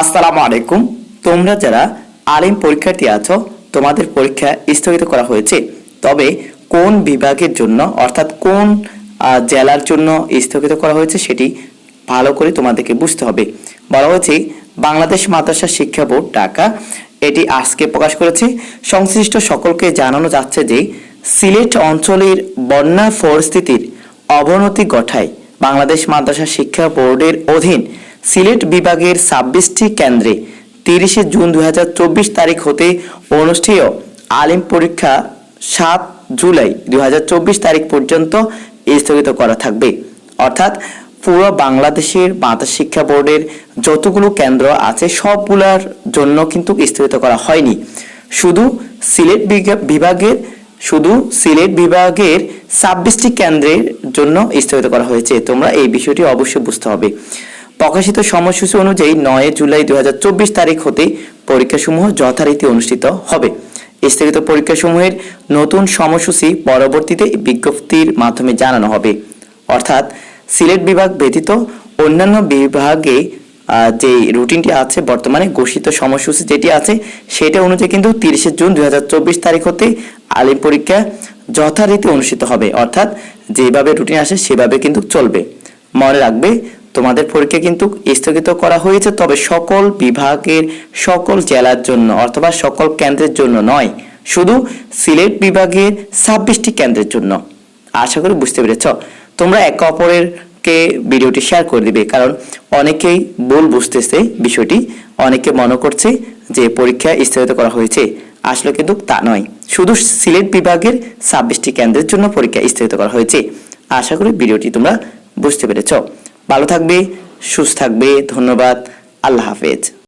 আসসালামু আলাইকুম। তোমরা যারা আলিম পরীক্ষার্থী আছো, তোমাদের পরীক্ষা স্থগিত করা হয়েছে। তবে কোন বিভাগের জন্য, অর্থাৎ কোন জেলার জন্য স্থগিত করা হয়েছে সেটি ভালো করে তোমাদেরকে বুঝতে হবে। বলা হয়েছে, বাংলাদেশ মাদ্রাসা শিক্ষা বোর্ড, ঢাকা, এটি আজকে প্রকাশ করেছে। সংশ্লিষ্ট সকলকে জানানো যাচ্ছে যে, সিলেট অঞ্চলের বন্যা পরিস্থিতির অবনতি ঘটায় বাংলাদেশ মাদ্রাসা শিক্ষা বোর্ডের অধীন সিলেট বিভাগের ছাব্বিশটি কেন্দ্রে তিরিশে জুন দুই হাজার চব্বিশ তারিখ হতে অনুষ্ঠেয় আলিম পরীক্ষা সাত জুলাই দুই হাজার চব্বিশ তারিখ পর্যন্ত স্থগিত করা থাকবে। অর্থাৎ পুরো বাংলাদেশের মাদ্রাসা শিক্ষা বোর্ডের যতগুলো কেন্দ্র আছে সবগুলোর জন্য কিন্তু স্থগিত করা হয়নি। শুধু সিলেট বিভাগের, শুধু সিলেট বিভাগের ছাব্বিশটি কেন্দ্রের জন্য স্থগিত করা হয়েছে। তোমরা এই বিষয়টি অবশ্যই বুঝতে হবে। প্রকাশিত সময়সূচি অনুযায়ী নয় জুলাই দুই হাজার চব্বিশ তারিখ হতে পরীক্ষাসমূহ যথারীতি অনুষ্ঠিত হবে। স্থগিত পরীক্ষাসমূহের নতুন সময়সূচি পরবর্তীতে বিজ্ঞপ্তির মাধ্যমে জানানো হবে। অর্থাৎ সিলেট বিভাগ ব্যতীত অন্যান্য বিভাগে যে রুটিনটি আছে, বর্তমানে ঘোষিত সময়সূচি যেটি আছে, সেটা অনুযায়ী কিন্তু তিরিশে জুন দুই হাজার চব্বিশ তারিখ হতে আলিম পরীক্ষা যথারীতি অনুষ্ঠিত হবে। অর্থাৎ যেভাবে রুটিন আসে, সেভাবে কিন্তু চলবে। মনে রাখবে তোমাদের পরীক্ষা কিন্তু স্থগিত করা হয়েছে, তবে সকল বিভাগের সকল জেলার জন্য অথবা সকল কেন্দ্রের জন্য নয়, শুধু সিলেট বিভাগের ছাব্বিশটি কেন্দ্রের জন্য। আশা করি বুঝতে পেরেছ? তোমরা একে অপরের কে ভিডিওটি শেয়ার করে দিবে, কারণ অনেকেই ভুল বুঝতেছে বিষয়টি, অনেকে মনে করছে যে পরীক্ষা স্থগিত করা হয়েছে। আসলে কিন্তু তা নয়, শুধু সিলেট বিভাগের ছাব্বিশটি কেন্দ্রের জন্য পরীক্ষা স্থগিত করা হয়েছে। আশা করি ভিডিওটি তোমরা বুঝতে পেরেছ। ভালো থাকবে সুস্থ থাকবে ধন্যবাদ আল্লাহ হাফেজ।